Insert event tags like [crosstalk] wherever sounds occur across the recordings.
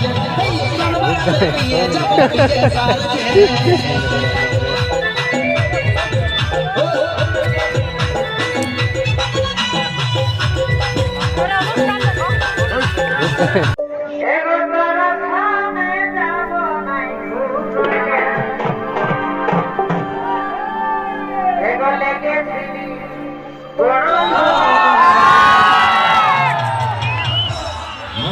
[laughs] নিয়ে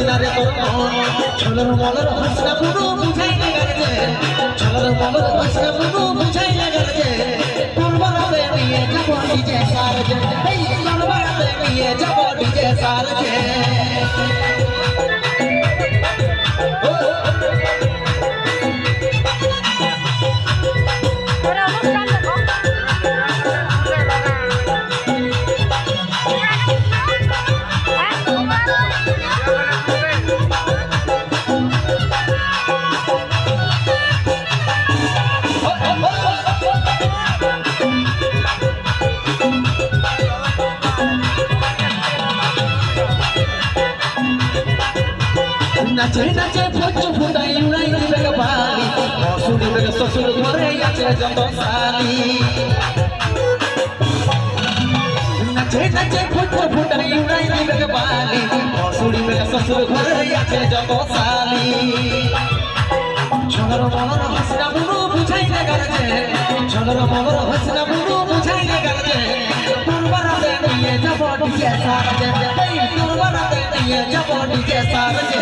দিস না রে তোর ছলর মলর হাসিনা পুরো বুঝাই নাচে নাচে ভোজ ফুটাই উড়াই গে বালি অসুরি বেগে শ্বশুর ঘরে আছে যত সালি নাচে নাচে ভোজ ফুটাই উড়াই গে বালি অসুরি বেগে শ্বশুর ঘরে আছে যত সালি ছলর মলর হাসনা বুড়ো বুঝাই না গারজে ছলর মলর হাসনা বুড়ো বুঝাই না গারজে তোরবারাতে নিয়ে যাব ডিজে সারজে এই তোরবারাতে নিয়ে যাব ডিজে সারজে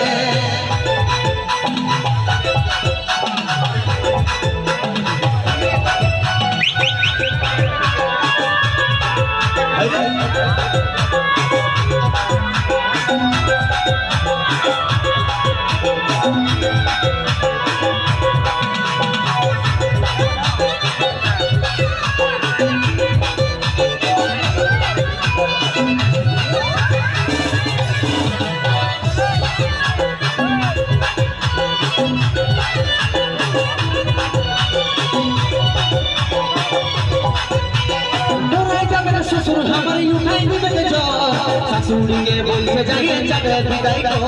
শাশুড়িকে বলছে যাবে যাবে বিদায় কর।